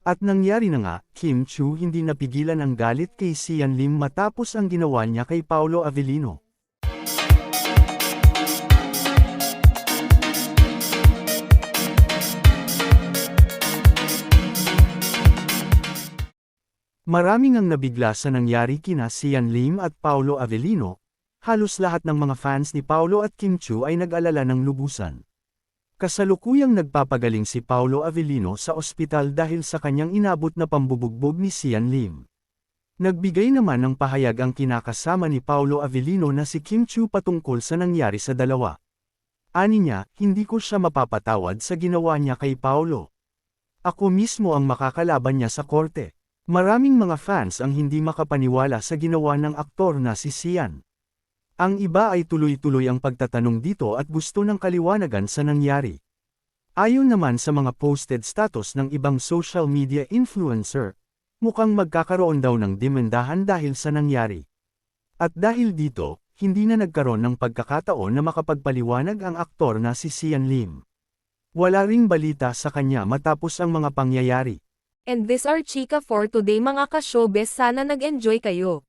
At nangyari na nga, Kim Chu hindi napigilan ang galit kay Sian Lim matapos ang ginawa niya kay Paolo Avellino. Maraming ang nabigla sa nangyari kina Sian Lim at Paolo Avellino, halos lahat ng mga fans ni Paolo at Kim Chu ay nag-alala ng lubusan. Kasalukuyang nagpapagaling si Paolo Avellino sa ospital dahil sa kanyang inabot na pambubugbog ni Sian Lim. Nagbigay naman ng pahayag ang kinakasama ni Paolo Avellino na si Kim Chu patungkol sa nangyari sa dalawa. Ani niya, hindi ko siya mapapatawad sa ginawa niya kay Paolo. Ako mismo ang makakalaban niya sa korte. Maraming mga fans ang hindi makapaniwala sa ginawa ng aktor na si Sian. Ang iba ay tuloy-tuloy ang pagtatanong dito at gusto ng kaliwanagan sa nangyari. Ayon naman sa mga posted status ng ibang social media influencer, mukhang magkakaroon daw ng demendahan dahil sa nangyari. At dahil dito, hindi na nagkaroon ng pagkakataon na makapagpaliwanag ang aktor na si Sian Lim. Wala ring balita sa kanya matapos ang mga pangyayari. And this are Chika for today mga ka-showbiz sana nag-enjoy kayo.